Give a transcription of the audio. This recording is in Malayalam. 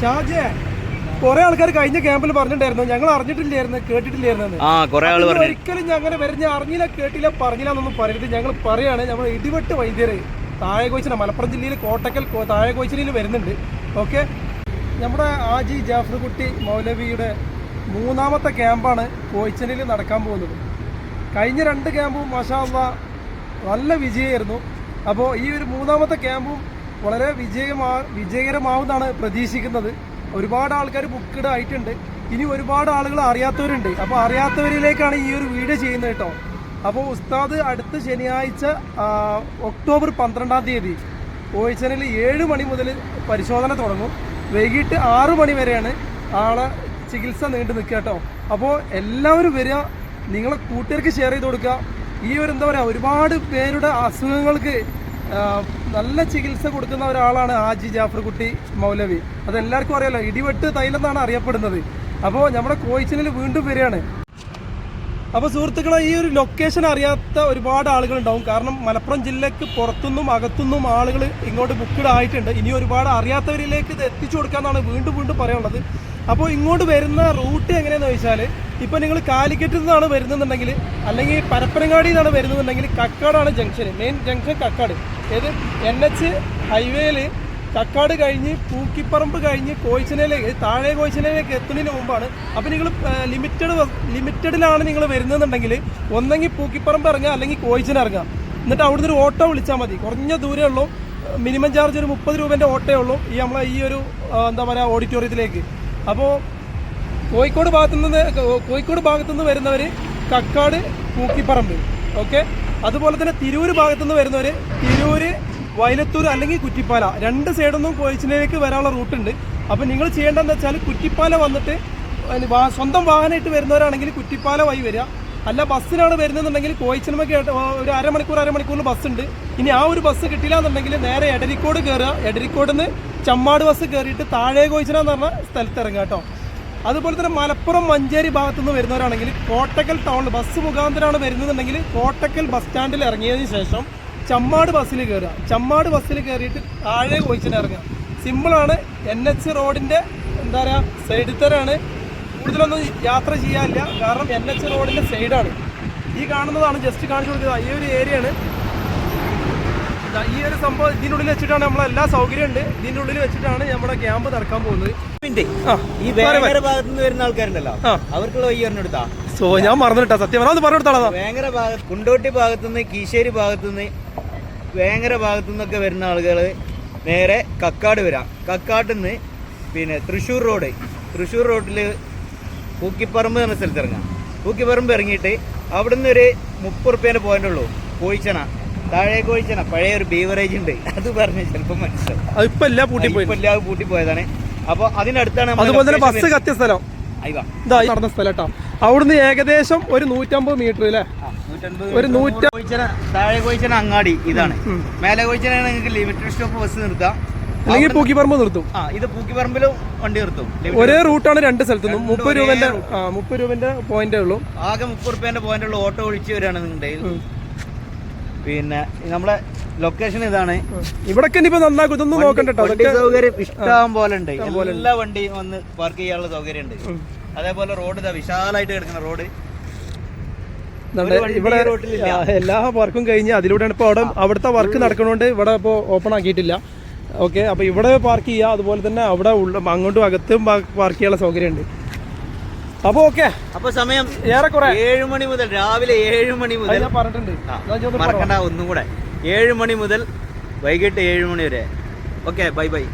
ഷാജെ കുറെ ആൾക്കാർ കഴിഞ്ഞ ക്യാമ്പിൽ പറഞ്ഞിട്ടുണ്ടായിരുന്നു. ഞങ്ങൾ അറിഞ്ഞിട്ടില്ലായിരുന്നു കേട്ടിട്ടില്ലായിരുന്നു ആ കുറെ ആൾ പറഞ്ഞു. ഒരിക്കലും ഞങ്ങൾ വരുന്ന അറിഞ്ഞില്ല കേട്ടില്ല പറഞ്ഞില്ല എന്നൊന്നും പറയരുത്. ഞങ്ങൾ പറയാണ് നമ്മൾ ഇടിവെട്ട് വൈദ്യർ താഴെ മലപ്പുറം ജില്ലയിൽ കോട്ടക്കൽ കോ- താഴെ കോച്ചിനിൽ വരുന്നുണ്ട്. ഓക്കെ? നമ്മുടെ ആജി ജാഫർകുട്ടി മൗലവിയുടെ മൂന്നാമത്തെ ക്യാമ്പാണ് കോയിച്ചനിൽ നടക്കാൻ പോകുന്നത്. കഴിഞ്ഞ രണ്ട് ക്യാമ്പും മഷാ നല്ല വിജയമായിരുന്നു. അപ്പോൾ ഈ ഒരു മൂന്നാമത്തെ ക്യാമ്പും വളരെ വിജയമാ വിജയകരമാവുന്നതാണ് പ്രതീക്ഷിക്കുന്നത്. ഒരുപാട് ആൾക്കാർ ബുക്ക്ഡ് ആയിട്ടുണ്ട്. ഇനി ഒരുപാട് ആളുകൾ അറിയാത്തവരുണ്ട്. അപ്പോൾ അറിയാത്തവരിലേക്കാണ് ഈ ഒരു വീഡിയോ ചെയ്യുന്നത് കേട്ടോ അപ്പോൾ ഉസ്താദ് അടുത്ത ശനിയാഴ്ച ഒക്ടോബർ പന്ത്രണ്ടാം തീയതി ഓയിച്ചനിൽ ഏഴ് മണി മുതൽ പരിശോധന തുടങ്ങും. വൈകിട്ട് ആറു മണി വരെയാണ് ആളെ ചികിത്സ നീണ്ടു നിൽക്കുക കേട്ടോ അപ്പോൾ എല്ലാവരും വരിക നിങ്ങളെ കൂട്ടുകാർക്ക് ഷെയർ ചെയ്ത് കൊടുക്കുക. ഈ ഒരു എന്താ പറയുക ഒരുപാട് പേരുടെ അസുഖങ്ങൾക്ക് നല്ല ചികിത്സ കൊടുക്കുന്ന ഒരാളാണ് ആജി ജാഫർ കുട്ടി മൗലവി. അതെല്ലാവർക്കും അറിയാലോ ഇടിവെട്ട് തൈലം എന്നാണ് അറിയപ്പെടുന്നത്. അപ്പോൾ നമ്മുടെ കോയിച്ചനിൽ വീണ്ടും വരികയാണ്. അപ്പോൾ സുഹൃത്തുക്കളെ ഈ ഒരു ലൊക്കേഷൻ അറിയാത്ത ഒരുപാട് ആളുകൾ ഉണ്ടാവും കാരണം മലപ്പുറം ജില്ലയ്ക്ക് പുറത്തുനിന്നും അകത്തുനിന്നും ആളുകൾ ഇങ്ങോട്ട് ബുക്ക്ഡ് ആയിട്ടുണ്ട്. ഇനി ഒരുപാട് അറിയാത്തവരിലേക്ക് ഇത് എത്തിച്ചു കൊടുക്കാമെന്നാണ് വീണ്ടും വീണ്ടും പറയാനുള്ളത്. അപ്പോൾ ഇങ്ങോട്ട് വരുന്ന റൂട്ട് എങ്ങനെയാണെന്ന് വെച്ചാൽ ഇപ്പോൾ നിങ്ങൾ കാലിക്കറ്റിൽ നിന്നാണ് വരുന്നുണ്ടെങ്കിൽ അല്ലെങ്കിൽ പരപ്പനങ്ങാടിയിൽ നിന്നാണ് വരുന്നുണ്ടെങ്കിൽ കക്കാടാണ് ജംഗ്ഷൻ മെയിൻ ജംഗ്ഷൻ കക്കാട്. ഏത് എൻ എച്ച് ഹൈവേയിൽ കക്കാട് കഴിഞ്ഞ് പൂക്കിപ്പറമ്പ് കഴിഞ്ഞ് കോയിച്ചനയിലേക്ക് താഴെ കോയിച്ചനയിലേക്ക് എത്തുന്നതിന് മുമ്പാണ്. അപ്പോൾ നിങ്ങൾ ലിമിറ്റഡ് ലിമിറ്റഡിലാണ് നിങ്ങൾ വരുന്നതെന്നുണ്ടെങ്കിൽ ഒന്നെങ്കിൽ പൂക്കിപ്പറമ്പ് ഇറങ്ങുക അല്ലെങ്കിൽ കോയിച്ചന ഇറങ്ങുക. എന്നിട്ട് അവിടുന്ന് ഒരു ഓട്ടോ വിളിച്ചാൽ മതി. കുറഞ്ഞ ദൂരമേ ഉള്ളൂ. മിനിമം ചാർജ് ഒരു മുപ്പത് രൂപേന്റെ ഓട്ടോയേ ഉള്ളൂ ഈ നമ്മളെ ഈ ഒരു എന്താ പറയുക ഓഡിറ്റോറിയത്തിലേക്ക്. അപ്പോൾ കോഴിക്കോട് ഭാഗത്തു നിന്ന് കോഴിക്കോട് ഭാഗത്തു നിന്ന് വരുന്നവർ കക്കാട് പൂക്കിപ്പറമ്പ്. ഓക്കെ? അതുപോലെ തന്നെ തിരൂർ ഭാഗത്തു നിന്ന് വരുന്നവർ തിരൂര് വയലത്തൂർ അല്ലെങ്കിൽ കുറ്റിപ്പാല. രണ്ട് സൈഡൊന്നും കോഴിച്ചിലേക്ക് വരാനുള്ള റൂട്ടുണ്ട് അപ്പോൾ നിങ്ങൾ ചെയ്യേണ്ടതെന്ന് വെച്ചാൽ കുറ്റിപ്പാല വന്നിട്ട് സ്വന്തം വാഹനമായിട്ട് വരുന്നവരാണെങ്കിൽ കുറ്റിപ്പാല വഴി വരിക. അല്ല ബസ്സിനാണ് വരുന്നതെന്നുണ്ടെങ്കിൽ കോയിച്ചിനമൊക്കെ ഒരു അരമണിക്കൂർ അരമണിക്കൂറിൽ ബസ് ഉണ്ട്. ഇനി ആ ഒരു ബസ് കിട്ടില്ല എന്നുണ്ടെങ്കിൽ നേരെ എടരിക്കോട് കയറുക എടരിക്കോട് നിന്ന് ചമ്മാട് ബസ് കയറിയിട്ട് താഴെ കോയിച്ചിന എന്ന് പറഞ്ഞ സ്ഥലത്ത് ഇറങ്ങുക കേട്ടോ. അതുപോലെ തന്നെ മലപ്പുറം മഞ്ചേരി ഭാഗത്തു നിന്ന് വരുന്നവരാണെങ്കിൽ കോട്ടക്കൽ ടൗണിൽ ബസ് മുഖാന്തരമാണ് വരുന്നതെന്നുണ്ടെങ്കിൽ കോട്ടക്കൽ ബസ് സ്റ്റാൻഡിൽ ഇറങ്ങിയതിന് ശേഷം ചമ്മാട് ബസ്സിൽ കയറുക ചമ്മാട് ബസ്സിൽ കയറിയിട്ട് താഴെ കോയിച്ചിന് ഇറങ്ങുക. സിമ്പിളാണ് എൻ എച്ച് റോഡിന്റെ എന്താ പറയുക സൈഡിൽ തരാണ് കൂടുതലൊന്നും യാത്ര ചെയ്യാനില്ല. കാരണം എൻ എച്ച് റോഡിന്റെ സൈഡാണ് ഈ കാണുന്നതാണ് ജസ്റ്റ് കാണിച്ചു കൊടുക്കുന്നത് ഈ ഒരു ഏരിയയാണ് ഈ ഒരു സംഭവം ഇതിനുള്ളിൽ വെച്ചിട്ടാണ് നമ്മളെ എല്ലാ സൗകര്യം ഉണ്ട്. ഇതിന്റെ ഉള്ളിൽ വെച്ചിട്ടാണ് നമ്മുടെ ക്യാമ്പ് നടക്കാൻ പോകുന്നത്. ഈ വേറെ ഭാഗത്ത് നിന്ന് വരുന്ന ആൾക്കാരുണ്ടല്ലോ. അവർക്കുള്ള വഴി പറഞ്ഞെടുത്താ സോ ഞാൻ മറന്നിട്ടാ. സത്യം പറഞ്ഞാൽ പറഞ്ഞു കൊടുത്താളാ വേങ്ങര ഭാഗത്ത് കുണ്ടോട്ടി ഭാഗത്തുനിന്ന് കീശേരി ഭാഗത്തുനിന്ന് വേങ്ങര ഭാഗത്തു നിന്നൊക്കെ വരുന്ന ആളുകൾ നേരെ കക്കാട് വരാം. കക്കാട്ടിൽ നിന്ന് പിന്നെ തൃശ്ശൂർ റോഡ് തൃശ്ശൂർ റോഡിൽ പൂക്കിപ്പറമ്പ് എന്ന സ്ഥലത്ത് ഇറങ്ങാം. പൂക്കിപ്പറമ്പ് ഇറങ്ങിയിട്ട് അവിടുന്ന് ഒരു മുപ്പത് റുപ്യേന്റെ പോയിന്റ് ഉള്ളൂ. കോഴിച്ചണ. താഴെ കോഴിച്ചണ. പഴയ ഒരു ബീവറേജ് ഉണ്ട്. അത് പറഞ്ഞ് ചിലപ്പോൾ മനസ്സിലാവും. അതിപ്പോ എല്ലാ പൂട്ടി പോയി ഇപ്പൊ എല്ലാം പൂട്ടി പോയതാണ്. അപ്പോൾ അതിനടുത്താണ് അതുപോലെ തന്നെ ബസ് കത്തിയ സ്ഥലം. നടന്ന സ്ഥലം കേട്ടോ. അവിടുന്ന് ഏകദേശം ഒരു നൂറ്റമ്പത് മീറ്റർ അല്ലേ ഒരു നൂറ്റ താഴെ കോഴിച്ചന അങ്ങാടി ഇതാണ്. മേലെ കോഴിച്ചന നിങ്ങൾക്ക് ലിമിറ്റഡ് സ്റ്റോപ്പ് ബസ് നിർത്താം. അല്ലെങ്കിൽ പൂക്കിപ്പറമ്പ് നിർത്തും. ആ ഇത് പൂക്കിപ്പറമ്പിലും വണ്ടി നിർത്തും. ഒരേ റൂട്ടാണ് രണ്ട് സ്ഥലത്തു നിന്നും മുപ്പത് രൂപന്റെ മുപ്പത് രൂപന്റെ പോയിന്റേ ഉള്ളൂ. ആകെ മുപ്പത് രൂപന്റെ പോയിന്റ് ഉള്ളൂ ഓട്ടോ ഒഴിച്ച് വരികയാണ് നിങ്ങളുടെ പിന്നെ നമ്മളെ ലൊക്കേഷൻ ഇതാണ്. ഇവിടൊക്കെ ഇനിയിപ്പോ നന്നാക്കും. ഇതൊന്നും നോക്കണ്ട സൗകര്യം ഇഷ്ടം പോലെ ഉണ്ട്. എല്ലാ വണ്ടിയും വന്ന് പാർക്ക് ചെയ്യാനുള്ള സൗകര്യം ഉണ്ട്. അതേപോലെ റോഡ് ഇതാ വിശാലായിട്ട് കിടക്കുന്ന റോഡ്. ഇവിടെ എല്ലാ വർക്കും കഴിഞ്ഞ് അതിലൂടെയാണ് ഇപ്പോൾ അവിടെ അവിടുത്തെ വർക്ക് നടക്കണോണ്ട് ഇവിടെ ഇപ്പോൾ ഓപ്പൺ ആക്കിയിട്ടില്ല. ഓക്കെ അപ്പോൾ ഇവിടെ പാർക്ക് ചെയ്യുക അതുപോലെ തന്നെ അവിടെ ഉള്ള അങ്ങോട്ടും അകത്തും പാർക്ക് ചെയ്യാനുള്ള സൗകര്യമുണ്ട്. അപ്പോൾ ഓക്കെ അപ്പൊ സമയം ഏറെക്കുറെ. ഏഴ് മണി മുതൽ രാവിലെ ഏഴ് മണി മുതൽ പറഞ്ഞിട്ടുണ്ട്. മറക്കണ്ട ഒന്നും കൂടെ. ഏഴ് മണി മുതൽ വൈകിട്ട് ഏഴ് മണി വരെ. Okay bye bye